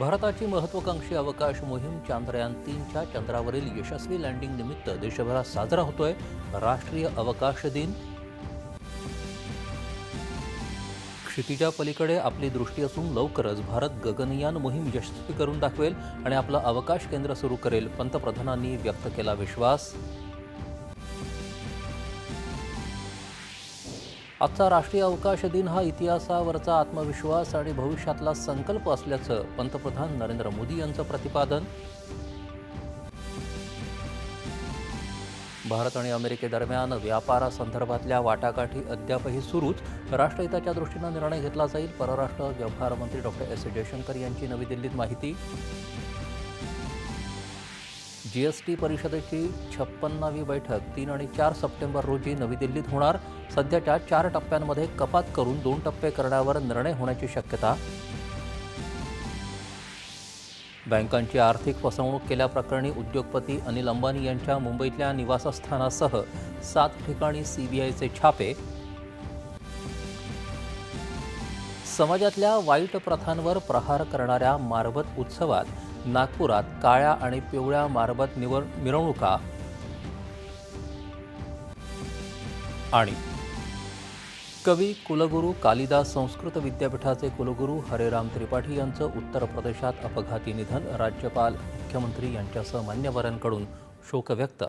भारताची महत्वाकांक्षी अवकाश मोहीम चांद्रयान तीनच्या चंद्रावरील यशस्वी लँडिंग निमित्त देशभरात साजरा होतोय. राष्ट्रीय अवकाश दिन. क्षितिजा पलीकडे आपली दृष्टी असून लवकरच भारत गगनयान मोहीम यशस्वी करून दाखवेल आणि आपलं अवकाश केंद्र सुरू करेल पंतप्रधानांनी व्यक्त केला विश्वास. आजचा राष्ट्रीय अवकाश दिन हा इतिहासावरचा आत्मविश्वास आणि भविष्यातला संकल्प असल्याचं पंतप्रधान नरेंद्र मोदी यांचं प्रतिपादन. भारत आणि अमेरिकेदरम्यान व्यापारासंदर्भातल्या वाटाघाटी अद्यापही सुरूच. राष्ट्रहिताच्या दृष्टीनं निर्णय घेतला जाईल. परराष्ट्र व्यवहार मंत्री डॉक्टर एस जयशंकर यांची नवी दिल्लीत माहिती. जी एस टी परिषदेची छप्पन्नावी बैठक तीन आणि चार सप्टेंबर रोजी नवी दिल्लीत होणार. सध्याच्या चार टप्प्यांमध्ये कपात करून दोन टप्पे करण्यावर निर्णय होण्याची शक्यता. बँकांची आर्थिक फसवणूक केल्याप्रकरणी उद्योगपती अनिल अंबानी यांच्या मुंबईतल्या निवासस्थानासह सात ठिकाणी सीबीआयचे छापे. समाजातल्या वाईट प्रथांवर प्रहार करणाऱ्या मारबत उत्सवात नागपुरात काळ्या आणि पिवळ्या मारबत निवड मिरवणुका. आणि कवी कुलगुरू कालिदास संस्कृत विद्यापीठाचे कुलगुरू हरेराम त्रिपाठी यांचं उत्तर प्रदेशात अपघाती निधन राज्यपाल मुख्यमंत्री यांच्यासह मान्यवरांकडून शोक व्यक्त